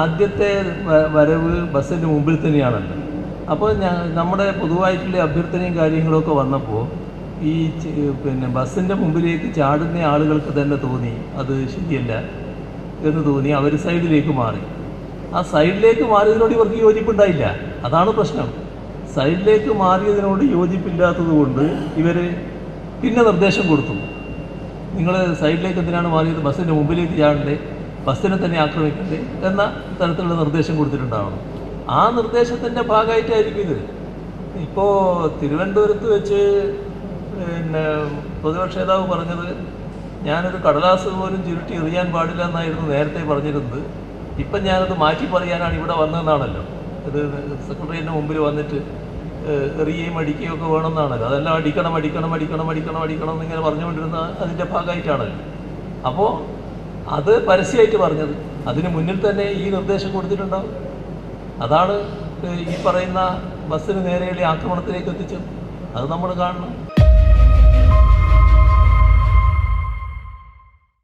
ആദ്യത്തെ വരവ് ബസ്സിന്റെ മുമ്പിൽ തന്നെയാണല്ലോ. അപ്പോൾ നമ്മുടെ പൊതുവായിട്ടുള്ള അഭ്യർത്ഥനയും കാര്യങ്ങളൊക്കെ വന്നപ്പോൾ ഈ പിന്നെ ബസ്സിന്റെ മുമ്പിലേക്ക് ചാടുന്ന ആളുകൾക്ക് തന്നെ തോന്നി അത് ശരിയല്ല എന്ന് തോന്നി അവർ സൈഡിലേക്ക് മാറി. ആ സൈഡിലേക്ക് മാറിയതിനോട് ഇവർക്ക് യോജിപ്പുണ്ടായില്ല. അതാണ് പ്രശ്നം. സൈഡിലേക്ക് മാറിയതിനോട് യോജിപ്പില്ലാത്തത് കൊണ്ട് ഇവർ പിന്നെ നിർദ്ദേശം കൊടുത്തു. നിങ്ങൾ സൈഡിലേക്ക് എന്തിനാണ് മാറിയത്? ബസ്സിന്റെ മുമ്പിലേക്ക് ചാടണ്ടേ? ബസ്സിനെ തന്നെ ആക്രമിക്കരുത് എന്ന തരത്തിലുള്ള നിർദ്ദേശം കൊടുത്തിട്ടുണ്ടാവണം. ആ നിർദ്ദേശത്തിന്റെ ഭാഗമായിട്ടായിരിക്കും ഇത്. ഇപ്പോൾ തിരുവനന്തപുരത്ത് വെച്ച് പിന്നെ പ്രതിപക്ഷ നേതാവ് പറഞ്ഞത് ഞാനൊരു കടലാസ് പോലും ചുരുട്ടി എറിയാൻ പാടില്ല എന്നായിരുന്നു നേരത്തെ പറഞ്ഞിരുന്നത്. ഇപ്പം ഞാനത് മാറ്റി പറയാനാണ് ഇവിടെ വന്നതെന്നാണല്ലോ. ഇത് സെക്രട്ടറിയുടെ മുമ്പിൽ വന്നിട്ട് എറിയുകയും അടിക്കുകയും ഒക്കെ വേണമെന്നാണല്ലോ. അതെല്ലാം അടിക്കണം അടിക്കണം അടിക്കണം അടിക്കണം അടിക്കണം എന്നിങ്ങനെ പറഞ്ഞുകൊണ്ടിരുന്ന അതിന്റെ ഭാഗമായിട്ടാണല്ലോ. അപ്പോൾ അത് പരസ്യമായിട്ട് പറഞ്ഞത്. അതിന് മുന്നിൽ തന്നെ ഈ നിർദ്ദേശം കൊടുത്തിട്ടുണ്ടാവും. അതാണ് ഈ പറയുന്ന ബസ്സിന് നേരെയുള്ള ആക്രമണത്തിലേക്ക് എത്തിച്ചത്. അത് നമ്മൾ കാണണം.